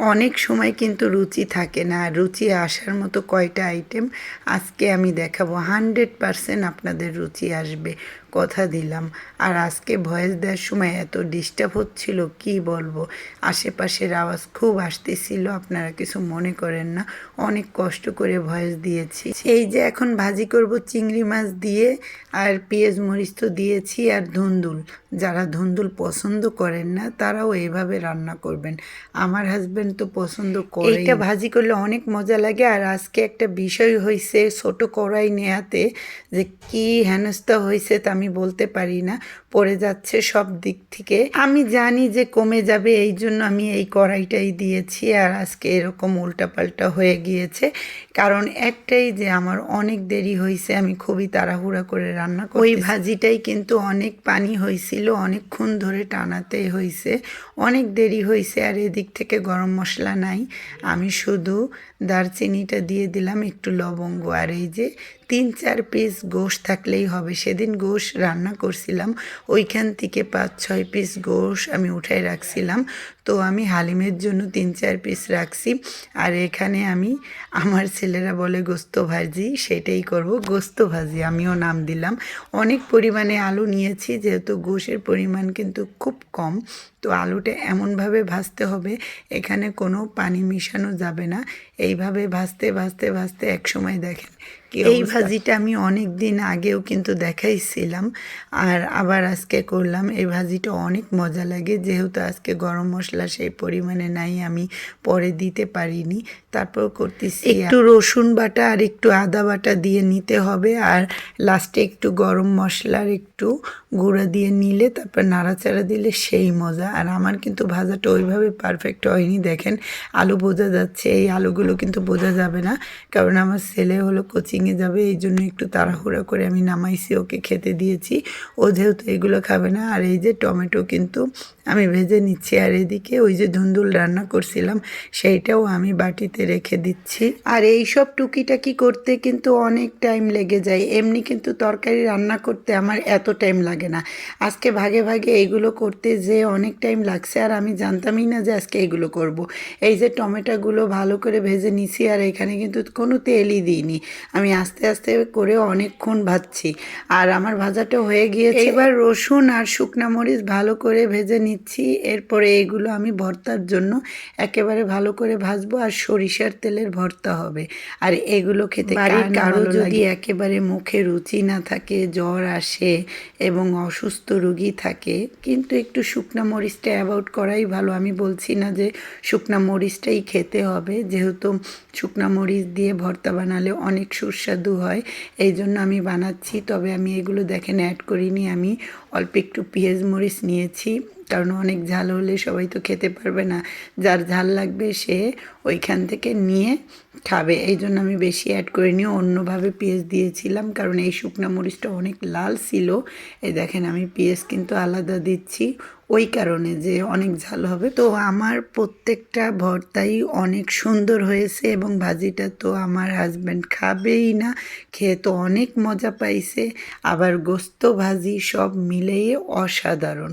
অনেক সময় কিন্তু রুচি থাকে না। রুচি আসার মতো কয়টা আইটেম আজকে আমি দেখাবো। হান্ড্রেড পারসেন্ট আপনাদের রুচি আসবে, কথা দিলাম। আর আজকে ভয়েস দেওয়ার সময় এত ডিস্টার্ব হচ্ছিল, কি বলব? আশেপাশের আওয়াজ খুব আসতেছিল, আপনারা কিছু মনে করেন না। অনেক কষ্ট করে ভয়েস দিয়েছি। এই যে এখন ভাজি করব চিংড়ি মাছ দিয়ে, আর পেঁয়াজ মরিচ তো দিয়েছি, আর ধুন্দুল। যারা ধুন্দুল পছন্দ করেন না, তারাও এইভাবে রান্না করবেন। আমার হাজবেন্ড তো পছন্দ করে এটা ভাজি করলে অনেক মজা লাগে। আর আজকে একটা বিষয় হয়েছে ছোট কড়াই নেয়াতে যে কি হেনস্থা হয়েছে তা আমি বলতে পারি না। পড়ে যাচ্ছে সব দিক থেকে। আমি জানি যে কমে যাবে এই জন্য আমি এই কড়াইটাই দিয়েছি। আর আজকে এরকম উল্টাপাল্টা হয়ে গিয়েছে। কারণ একটাই যে আমার অনেক দেরি হয়েছে আমি খুবই তাড়াহুড়া করে রান্না করি ওই ভাজিটাই কিন্তু অনেক পানি হয়েছিল অনেকক্ষণ ধরে টানাতে হয়েছে অনেক দেরি হয়েছে আর এদিক থেকে গরম মশলা নাই। আমি শুধু দারচিনিটা দিয়ে দিলাম একটু লবঙ্গ আর এই যে তিন চার পিস গোশ থাকলেই হবে। সেদিন গোশ রান্না করছিলাম, ওইখান থেকে পাঁচ ছয় পিস গোশ আমি উঠাই রাখছিলাম। তো আমি হালিমের জন্য তিন চার পিস রাখছি। আর এখানে আমি আমার ছেলেরা বলে, গোস্ত ভাজি, সেটাই করব। গোস্ত ভাজি। আমিও নাম দিলাম। অনেক পরিমাণে আলু নিয়েছি, যেহেতু গোশের পরিমাণ কিন্তু খুব কম। তো আলুটা এমনভাবে ভাজতে হবে, এখানে কোনো পানি মিশানো যাবে না। এইভাবে ভাজতে ভাজতে ভাজতে একসময় দেখেন এই ভাজিটা আমি অনেক দিন আগেও কিন্তু দেখাইছিলাম আর আবার আজকে করলাম। এই ভাজিটা অনেক মজা লাগে যেহেতু আজকে গরম মশলা সেই পরিমাণে নাই আমি পরে দিতে পারিনি। তারপর করতেছি। একটু রসুন বাটা আর একটু আদা বাটা দিয়ে নিতে হবে আর লাস্টে একটু গরম মশলার একটু গুঁড়া দিয়ে নিলে তারপর নাড়াচাড়া দিলে সেই মজা। আর আমার কিন্তু ভাজাটা ওইভাবে পারফেক্ট হয়নি দেখেন। আলু বোঝা যাচ্ছে এই আলুগুলো কিন্তু বোঝা যাবে না। কারণ আমার ছেলে হলো কোচিংয়ে যাবে, এই জন্য একটু তাড়াহুড়া করে আমি নামাইছি, ওকে খেতে দিয়েছি। ও যেহেতু এগুলো খাবে না, আর এই যে টমেটো কিন্তু আমি ভেজে নিচ্ছি, আর এদিকে ওই যে ধুন্দুল রান্না করছিলাম, সেইটাও আমি বাটিতে রেখে দিচ্ছি। আর এই সব টুকিটাকি করতে কিন্তু অনেক টাইম লেগে যায়, এমনি কিন্তু তরকারি রান্না করতে আমার এত টাইম লাগে না। আজকে ভাগে ভাগে এইগুলো করতে যে অনেক টাইম লাগছে, আর আমি জানতামই না যে আজকে এগুলো করব। এই যে টমেটোগুলো ভালো করে ভেজে নিছি, আর এখানে কিন্তু কোনো তেলই দিইনি। আমি আস্তে আস্তে করে অনেকক্ষণ ভাজছি। আর আমার ভাজাটা হয়ে গিয়েছে। এবার রসুন আর শুকনা মরিচ ভালো করে ভেজে নিচ্ছি। এরপরে এগুলো আমি ভর্তার জন্য একেবারে ভালো করে ভাজবো আর সরিষার তেলের ভর্তা হবে। আর এগুলো খেতে বাড়ির কারও যদি একেবারে মুখে রুচি না থাকে জ্বর আসে এবং অসুস্থ রুগী থাকে কিন্তু একটু শুকনা মরিচটা অ্যাভয়েড করাই ভালো। আমি বলছি না যে শুকনা মরিচটাই খেতে হবে। যেহেতু শুকনা মরিচ দিয়ে ভর্তা বানালে অনেক সুস্বাদু হয়, এই জন্য আমি বানাচ্ছি। তবে আমি এগুলো দেখেন অ্যাড করিনি, আমি অল্প একটু পেঁয়াজ মরিচ নিয়েছি। কারণ অনেক ঝাল হলে সবাই তো খেতে পারবে না। যার ঝাল লাগবে সে ওইখান থেকে নিয়ে খাবে। এই জন্য আমি বেশি অ্যাড করে নিয়ে অন্যভাবে পেঁয়াজ দিয়েছিলাম, কারণ এই শুকনো মরিচটা অনেক লাল ছিল। এই দেখেন, আমি পেঁয়াজ কিন্তু আলাদা দিচ্ছি ওই কারণে যে অনেক ঝাল হবে। তো আমার প্রত্যেকটা ভর্তাই অনেক সুন্দর হয়েছে এবং ভাজিটা তো আমার হাজব্যান্ড খাবেই না, খেয়ে তো অনেক মজা পাইছে। আবার গোস্ত, ভাজি সব মিলেই অসাধারণ।